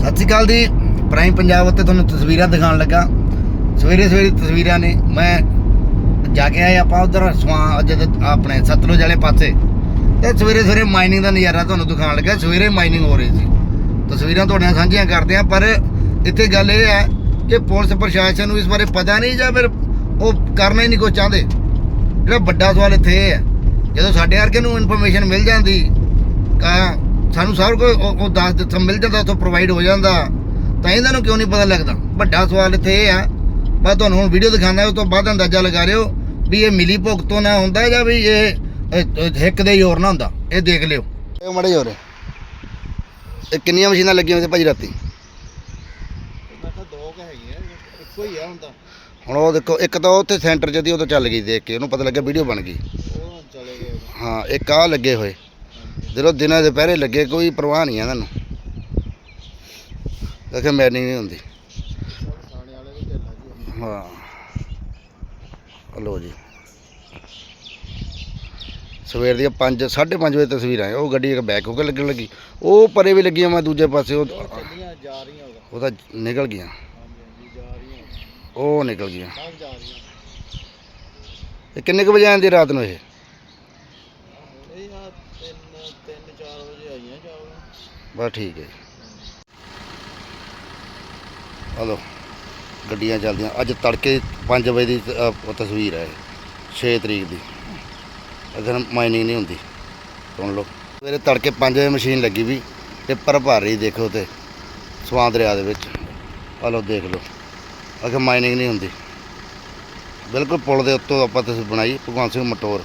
ਸਤਿ ਸ਼੍ਰੀ ਅਕਾਲ ਜੀ। ਪ੍ਰਾਈਮ ਪੰਜਾਬ ਉੱਤੇ ਤੁਹਾਨੂੰ ਤਸਵੀਰਾਂ ਦਿਖਾਉਣ ਲੱਗਾ। ਸਵੇਰੇ ਸਵੇਰੇ ਤਸਵੀਰਾਂ ਨੇ। ਮੈਂ ਜਾ ਕੇ ਆਏ ਆਪਾਂ ਉਧਰ, ਸਵਾ ਜਦ ਆਪਣੇ ਸਤਲੁਜ ਵਾਲੇ ਪਾਸੇ। ਤੇ ਸਵੇਰੇ ਸਵੇਰੇ ਮਾਈਨਿੰਗ ਦਾ ਨਜ਼ਾਰਾ ਤੁਹਾਨੂੰ ਦਿਖਾਉਣ ਲੱਗਾ। ਸਵੇਰੇ ਮਾਈਨਿੰਗ ਹੋ ਰਹੀ ਸੀ। ਤਸਵੀਰਾਂ ਤੁਹਾਡੇ ਨਾਲ ਸਾਂਝੀਆਂ ਕਰਦੇ ਆ ਪਰ ਇੱਥੇ ਗੱਲ ਇਹ ਹੈ ਕਿ ਪੁਲਿਸ ਪ੍ਰਸ਼ਾਸਨ ਨੂੰ ਇਸ ਬਾਰੇ ਪਤਾ ਨਹੀਂ ਜਾਂ ਫਿਰ ਉਹ ਕਰਨਾ ਹੀ ਨਹੀਂ ਕੁਛ ਚਾਹੁੰਦੇ। ਜਿਹੜਾ ਵੱਡਾ ਸਵਾਲ ਇੱਥੇ ਇਹ ਹੈ, ਜਦੋਂ ਸਾਡੇ ਵਰਗੇ ਨੂੰ ਇਨਫੋਰਮੇਸ਼ਨ ਮਿਲ ਜਾਂਦੀ, ਤਾਂ ਸਾਨੂੰ ਸਭ ਕੁਝ ਉਹ ਦੱਸ ਦਿੱਤਾ ਮਿਲ ਜਾਂਦਾ ਉੱਥੋਂ ਪ੍ਰੋਵਾਈਡ ਹੋ ਜਾਂਦਾ। ਤਾਂ ਇਹਨਾਂ ਨੂੰ ਕਿਉਂ ਨਹੀਂ ਪਤਾ ਲੱਗਦਾ? ਵੱਡਾ ਸਵਾਲ ਇੱਥੇ ਇਹ ਆ। ਮੈਂ ਤੁਹਾਨੂੰ ਹੁਣ ਵੀਡੀਓ ਦਿਖਾਉਂਦਾ ਉਸ ਤੋਂ ਬਾਅਦ ਅੰਦਾਜ਼ਾ ਲਗਾ ਲਿਓ ਵੀ ਇਹ ਮਿਲੀ ਭੁਗਤੋਂ ਨਾ ਹੁੰਦਾ ਜਾਂ ਵੀ ਇਹ ਹਿੱਕ ਦੇ ਹੀ ਹੋਰ ਨਾ ਹੁੰਦਾ। ਇਹ ਦੇਖ ਲਿਓ। ਇਹ ਮੜੇ ਹੋਰ ਇਹ ਕਿੰਨੀਆਂ ਮਸ਼ੀਨਾਂ ਲੱਗੀਆਂ ਹੋਈਆਂ ਭਾਜੀ ਰਾਤੀ? ਮੈਂ ਕਿਹਾ ਦੋ ਕ ਹੈਗੀਆਂ ਇੱਕੋ ਹੀ ਆ ਹੁੰਦਾ ਹੁਣ ਉਹ ਦੇਖੋ ਇੱਕ ਤਾਂ ਉੱਥੇ ਸੈਂਟਰ 'ਚ ਦੀ ਉਹ ਤਾਂ ਚੱਲ ਗਈ ਦੇਖ ਕੇ ਉਹਨੂੰ ਪਤਾ ਲੱਗਿਆ ਵੀਡੀਓ ਬਣ ਗਈ। ਹਾਂ ਇੱਕ ਆ ਲੱਗੇ ਹੋਏ। ਜਦੋਂ ਦਿਨਾਂ ਦੇ ਪਹਿਰੇ ਲੱਗੇ ਕੋਈ ਪਰਵਾਹ ਨਹੀਂ ਆ ਇਹਨਾਂ ਨੂੰ। ਦੇਖੇ ਮੈਨਿੰਗ ਨਹੀਂ ਹੁੰਦੀ। ਹਾਂ। ਹਲੋ ਜੀ। ਸਵੇਰ ਦੀਆਂ 5 5:30 ਵਜੇ ਤਸਵੀਰਾਂ ਹੈ ਉਹ ਗੱਡੀ ਇੱਕ ਬੈਕ ਹੋ ਕੇ ਲੱਗਣ ਲੱਗੀ। ਉਹ ਪਰੇ ਵੀ ਲੱਗੀਆਂ ਮੈਂ ਦੂਜੇ ਪਾਸੇ ਉਹ ਜਾ ਰਹੀਆਂ ਉਹਦਾ ਉਹ ਤਾਂ ਨਿਕਲ ਗਈਆਂ। ਉਹ। ਨਿਕਲ ਗਈਆਂ। ਇਹ ਕਿੰਨੇ ਕੁ ਵਜੇ ਆਉਂਦੀ ਰਾਤ ਨੂੰ ਇਹ? ਆ 3 3 4 ਵਜੇ ਆਈਆਂ ਜਾਓ ਬਸ ਠੀਕ ਹੈ ਹਲੋ, ਗੱਡੀਆਂ ਚੱਲਦੀਆਂ। ਅੱਜ ਤੜਕੇ 5 ਵਜੇ ਦੀ, ਅਹ ਤਸਵੀਰ ਹੈ। 6 ਤਰੀਕ ਦੀ। ਅਗਰ ਮਾਈਨਿੰਗ ਨਹੀਂ ਹੁੰਦੀ। ਸੁਣ ਲਓ। ਸਵੇਰੇ ਤੜਕੇ 5 ਵਜੇ ਮਸ਼ੀਨ ਲੱਗੀ ਵੀ ਟਿੱਪਰ ਭਰ ਰਹੀ ਦੇਖੋ ਤੇ ਸਵਾਂ ਦਰਿਆ ਦੇ ਵਿੱਚ। ਹਲੋ, ਦੇਖ ਲਓ। ਅਗਰ ਮਾਈਨਿੰਗ ਨਹੀਂ ਹੁੰਦੀ। ਬਿਲਕੁਲ ਪੁਲ ਦੇ ਉੱਤੋਂ ਆਪਾਂ ਤਸਵੀਰ ਬਣਾਈ ਭਗਵੰਤ ਸਿੰਘ ਮਟੋਰ।